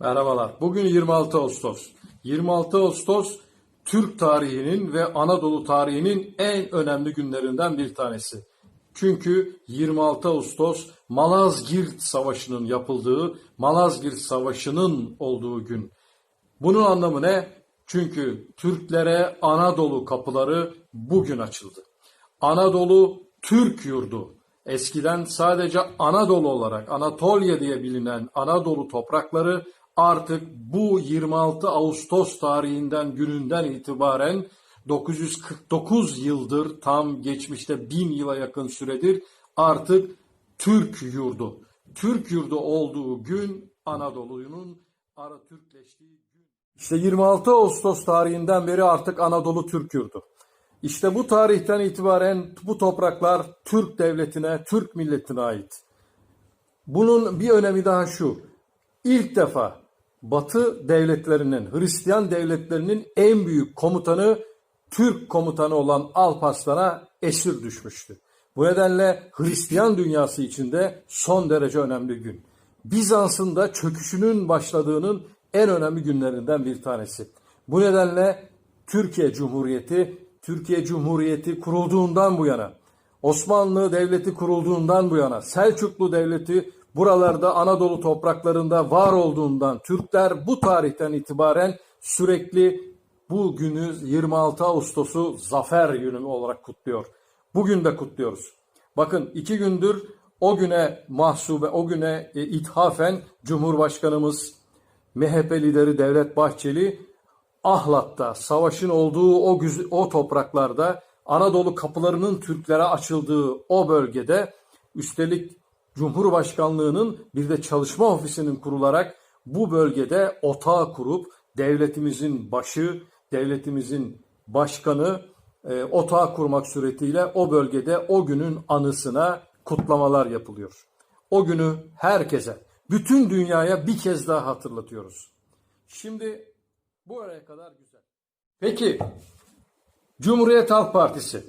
Merhabalar. Bugün 26 Ağustos. 26 Ağustos Türk tarihinin ve Anadolu tarihinin en önemli günlerinden bir tanesi. Çünkü 26 Ağustos Malazgirt Savaşı'nın yapıldığı, Malazgirt Savaşı'nın olduğu gün. Bunun anlamı ne? Çünkü Türklere Anadolu kapıları bugün açıldı. Anadolu Türk yurdu. Eskiden sadece Anadolu olarak Anatolia diye bilinen Anadolu toprakları artık bu 26 Ağustos tarihinden gününden itibaren 949 yıldır tam geçmişte bin yıla yakın süredir artık Türk yurdu. Türk yurdu olduğu gün Anadolu'nun ara Türkleştiği gün. İşte 26 Ağustos tarihinden beri artık Anadolu Türk yurdu. İşte bu tarihten itibaren bu topraklar Türk devletine, Türk milletine ait. Bunun bir önemi daha şu. İlk defa Batı devletlerinin, Hristiyan devletlerinin en büyük komutanı Türk komutanı olan Alparslan'a esir düşmüştü. Bu nedenle Hristiyan dünyası içinde son derece önemli gün. Bizans'ın da çöküşünün başladığının en önemli günlerinden bir tanesi. Bu nedenle Türkiye Cumhuriyeti, Türkiye Cumhuriyeti kurulduğundan bu yana, Osmanlı Devleti kurulduğundan bu yana, Selçuklu Devleti buralarda Anadolu topraklarında var olduğundan Türkler bu tarihten itibaren sürekli bu günü 26 Ağustos'u zafer günü olarak kutluyor. Bugün de kutluyoruz. Bakın iki gündür o güne mahsube, o güne e, ithafen Cumhurbaşkanımız, MHP lideri Devlet Bahçeli Ahlat'ta savaşın olduğu o, o topraklarda Anadolu kapılarının Türklere açıldığı o bölgede üstelik Cumhurbaşkanlığının bir de çalışma ofisinin kurularak bu bölgede otağı kurup devletimizin başı, devletimizin başkanı e, otağı kurmak suretiyle o bölgede o günün anısına kutlamalar yapılıyor. O günü herkese, bütün dünyaya bir kez daha hatırlatıyoruz. Şimdi bu araya kadar güzel. Peki Cumhuriyet Halk Partisi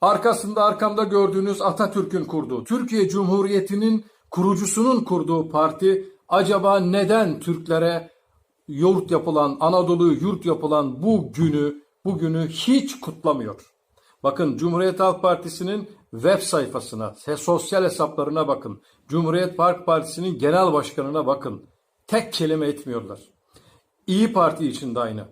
arkasında arkamda gördüğünüz Atatürk'ün kurduğu, Türkiye Cumhuriyeti'nin kurucusunun kurduğu parti acaba neden Türklere yurt yapılan, Anadolu'yu yurt yapılan bu günü, bugünü hiç kutlamıyor? Bakın Cumhuriyet Halk Partisi'nin web sayfasına, sosyal hesaplarına bakın. Cumhuriyet Halk Partisi'nin genel başkanına bakın. Tek kelime etmiyorlar. İyi Parti için de aynı.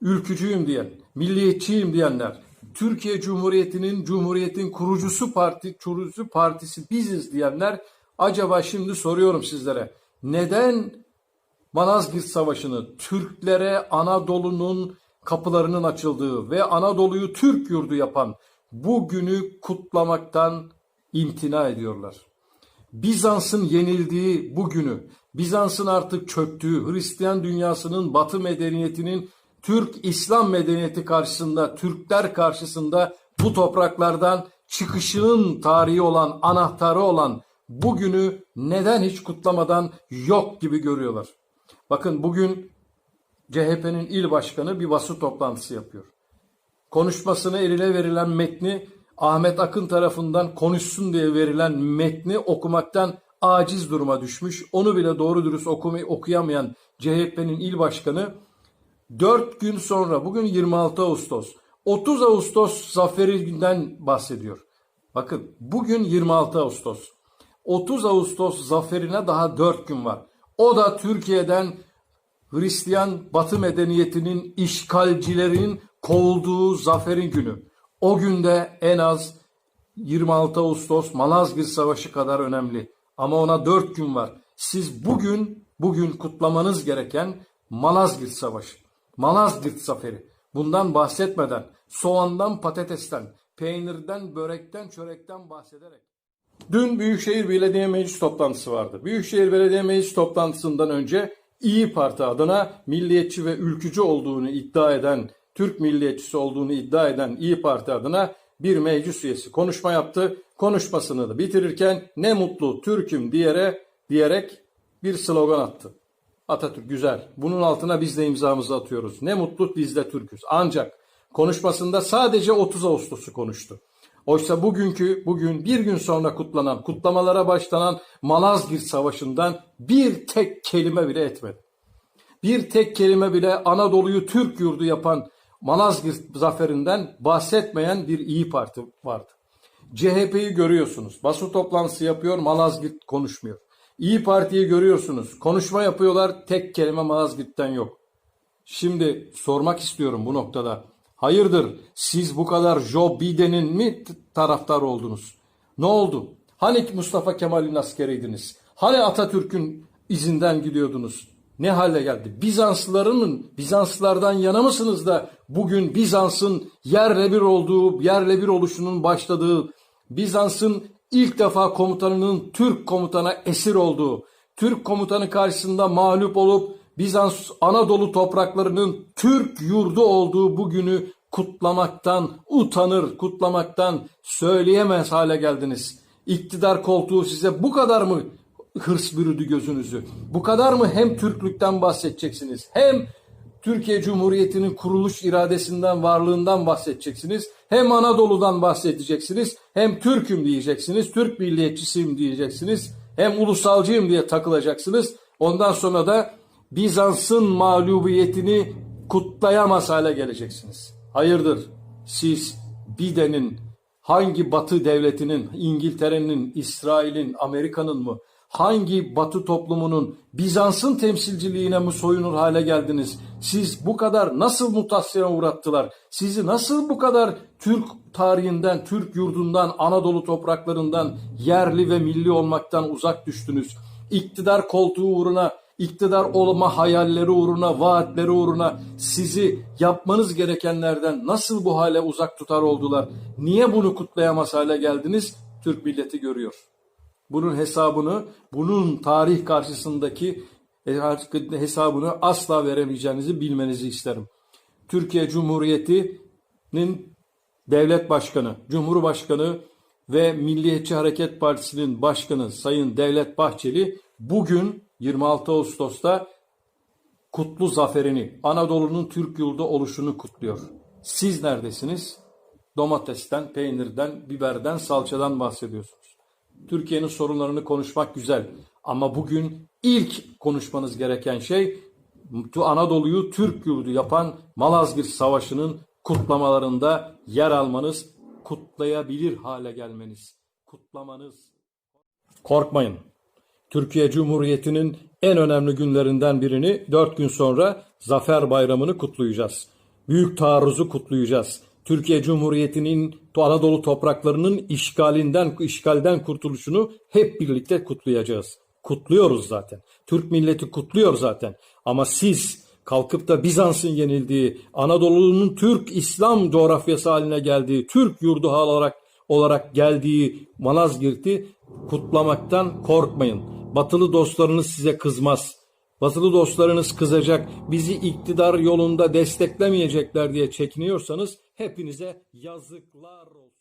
Ülkücüyüm diyen, milliyetçiyim diyenler, Türkiye Cumhuriyeti'nin Cumhuriyet'in kurucusu parti, kurucusu partisi biziz diyenler acaba şimdi soruyorum sizlere. Neden Malazgirt Savaşı'nı Türklere Anadolu'nun kapılarının açıldığı ve Anadolu'yu Türk yurdu yapan bu günü kutlamaktan imtina ediyorlar? Bizans'ın yenildiği bu günü, Bizans'ın artık çöktüğü, Hristiyan dünyasının Batı medeniyetinin Türk İslam medeniyeti karşısında, Türkler karşısında bu topraklardan çıkışının tarihi olan, anahtarı olan bu günü neden hiç kutlamadan yok gibi görüyorlar. Bakın bugün CHP'nin il başkanı bir basın toplantısı yapıyor konuşmasına eline verilen metni Ahmet Akın tarafından konuşsun diye verilen metni okumaktan aciz duruma düşmüş. Onu bile doğru dürüst okuyamayan CHP'nin il başkanı 4 gün sonra bugün 26 Ağustos 30 Ağustos zaferinden bahsediyor. Bakın bugün 26 Ağustos. 30 Ağustos zaferine daha 4 gün var. O da Türkiye'den Hristiyan Batı medeniyetinin işgalcilerin kovulduğu zaferin günü. O günde en az 26 Ağustos Malazgirt Savaşı kadar önemli. Ama ona 4 gün var. Siz bugün bugün kutlamanız gereken Malazgirt Savaşı. Malazgirt Zaferi. Bundan bahsetmeden soğandan patatesten, peynirden, börekten, çörekten bahsederek Dün Büyükşehir Belediye Meclis toplantısı vardı. Büyükşehir Belediye Meclis toplantısından önce İyi Parti adına milliyetçi ve ülkücü olduğunu iddia eden, Türk milliyetçisi olduğunu iddia eden İyi Parti adına bir meclis üyesi konuşma yaptı. Konuşmasını da bitirirken ne mutlu Türk'üm diyerek, diyerek bir slogan attı. Atatürk güzel. Bunun altına biz de imzamızı atıyoruz. Ne mutlu biz de Türk'üz. Ancak konuşmasında sadece 30 Ağustos'u konuştu. Oysa bugünkü, bugün bir gün sonra kutlanan, kutlamalara başlanan Malazgirt Savaşı'ndan bir tek kelime bile etmedi. Bir tek kelime bile Anadolu'yu Türk yurdu yapan Malazgirt zaferinden bahsetmeyen bir İyi Parti vardı. CHP'yi görüyorsunuz. Basın toplantısı yapıyor, Malazgirt konuşmuyor. İyi Parti'yi görüyorsunuz. Konuşma yapıyorlar, tek kelime Malazgirt'ten yok. Şimdi sormak istiyorum bu noktada. Hayırdır siz bu kadar Joe Biden'in mi taraftar oldunuz? Ne oldu? Hani Mustafa Kemal'in askeriydiniz? Hani Atatürk'ün izinden gidiyordunuz? Ne hale geldi? Bizanslıların, Bizanslılardan yana mısınız da bugün Bizans'ın yerle bir olduğu, yerle bir oluşunun başladığı, Bizans'ın ilk defa komutanının Türk komutana esir olduğu, Türk komutanı karşısında mağlup olup Bizans Anadolu topraklarının Türk yurdu olduğu bu günü kutlamaktan utanır, kutlamaktan söyleyemez hale geldiniz. İktidar koltuğu size bu kadar mı hırs bürüdü gözünüzü? Bu kadar mı hem Türklükten bahsedeceksiniz hem Türkiye Cumhuriyeti'nin kuruluş iradesinden, varlığından bahsedeceksiniz. Hem Anadolu'dan bahsedeceksiniz, hem Türk'üm diyeceksiniz, Türk milliyetçisiyim diyeceksiniz, hem ulusalcıyım diye takılacaksınız. Ondan sonra da Bizans'ın mağlubiyetini kutlayamaz hale geleceksiniz. Hayırdır? Siz Biden'in hangi batı devletinin, İngiltere'nin, İsrail'in, Amerika'nın mı, hangi batı toplumunun Bizans'ın temsilciliğine mi soyunur hale geldiniz? Siz bu kadar nasıl mutasyona uğrattılar? Sizi nasıl bu kadar Türk tarihinden, Türk yurdundan, Anadolu topraklarından yerli ve milli olmaktan uzak düştünüz? İktidar koltuğu uğruna, iktidar olma hayalleri uğruna, vaatleri uğruna sizi yapmanız gerekenlerden nasıl bu hale uzak tutar oldular? Niye bunu kutlayamaz hale geldiniz? Türk milleti görüyor. Bunun hesabını, bunun tarih karşısındaki hesabını asla veremeyeceğinizi bilmenizi isterim. Türkiye Cumhuriyeti'nin devlet başkanı, cumhurbaşkanı ve Milliyetçi Hareket Partisi'nin başkanı Sayın Devlet Bahçeli bugün 26 Ağustos'ta kutlu zaferini, Anadolu'nun Türk yurdu oluşunu kutluyor. Siz neredesiniz? Domatesten, peynirden, biberden, salçadan bahsediyorsunuz. Türkiye'nin sorunlarını konuşmak güzel ama bugün ilk konuşmanız gereken şey Anadolu'yu Türk yurdu yapan Malazgirt Savaşı'nın kutlamalarında yer almanız, kutlayabilir hale gelmeniz, kutlamanız. Korkmayın. Türkiye Cumhuriyeti'nin en önemli günlerinden birini dört gün sonra Zafer Bayramı'nı kutlayacağız. Büyük taarruzu kutlayacağız. Türkiye Cumhuriyeti'nin Anadolu topraklarının işgalinden işgalden kurtuluşunu hep birlikte kutlayacağız. Kutluyoruz zaten. Türk milleti kutluyor zaten. Ama siz kalkıp da Bizans'ın yenildiği, Anadolu'nun Türk İslam coğrafyası haline geldiği, Türk yurdu olarak olarak geldiği Malazgirt'i kutlamaktan korkmayın. Batılı dostlarınız size kızmaz. Batılı dostlarınız kızacak, bizi iktidar yolunda desteklemeyecekler diye çekiniyorsanız hepinize yazıklar olsun.